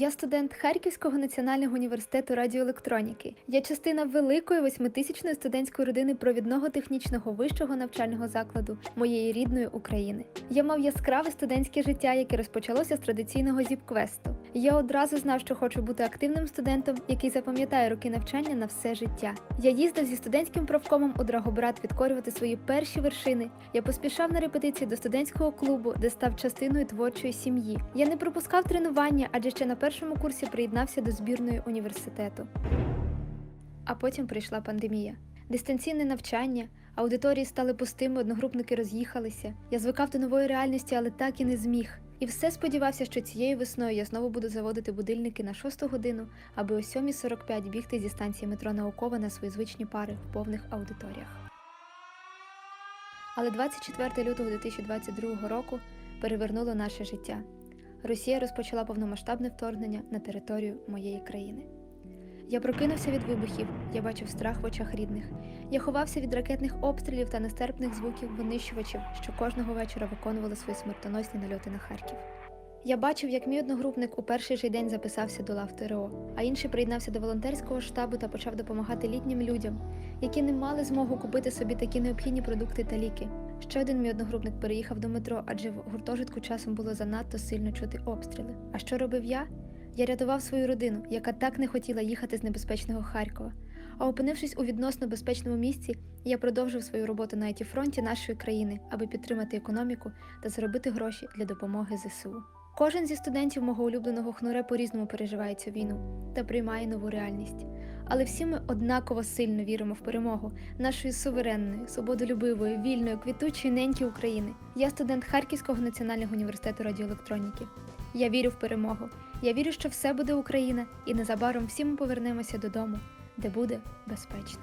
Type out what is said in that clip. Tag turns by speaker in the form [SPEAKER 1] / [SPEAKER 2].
[SPEAKER 1] Я студент Харківського національного університету радіоелектроніки. Я частина великої восьмитисячної студентської родини провідного технічного вищого навчального закладу моєї рідної України. Я мав яскраве студентське життя, яке розпочалося з традиційного зіп-квесту. Я одразу знав, що хочу бути активним студентом, який запам'ятає роки навчання на все життя. Я їздив зі студентським правкомом у Драгобрат відкорювати свої перші вершини. Я поспішав на репетиції до студентського клубу, де став частиною творчої сім'ї. Я не пропускав тренування, адже ще на першому курсі приєднався до збірної університету. А потім прийшла пандемія. Дистанційне навчання, аудиторії стали пустими, одногрупники роз'їхалися. Я звикав до нової реальності, але так і не зміг. І все сподівався, що цією весною я знову буду заводити будильники на 6 годину, аби о 7.45 бігти зі станції метро наукова на свої звичні пари в повних аудиторіях. Але 24 лютого 2022 року перевернуло наше життя. Росія розпочала повномасштабне вторгнення на територію моєї країни. Я прокинувся від вибухів, я бачив страх в очах рідних. Я ховався від ракетних обстрілів та нестерпних звуків винищувачів, що кожного вечора виконували свої смертоносні нальоти на Харків. Я бачив, як мій одногрупник у перший же день записався до лав ТРО, а інший приєднався до волонтерського штабу та почав допомагати літнім людям, які не мали змогу купити собі такі необхідні продукти та ліки. Ще один мій одногрупник переїхав до метро, адже в гуртожитку часом було занадто сильно чути обстріли. А що робив я? Я рятував свою родину, яка так не хотіла їхати з небезпечного Харкова. А опинившись у відносно безпечному місці, я продовжив свою роботу на it фронті нашої країни, аби підтримати економіку та заробити гроші для допомоги ЗСУ. Кожен зі студентів мого улюбленого хнуре по-різному переживає цю війну та приймає нову реальність. Але всі ми однаково сильно віримо в перемогу нашої суверенної, свободолюбивої, вільної, квітучої неньки України. Я студент Харківського національного університету радіоелектроніки. Я вірю в перемогу. Я вірю, що все буде Україна, і незабаром всі ми повернемося додому, де буде безпечно.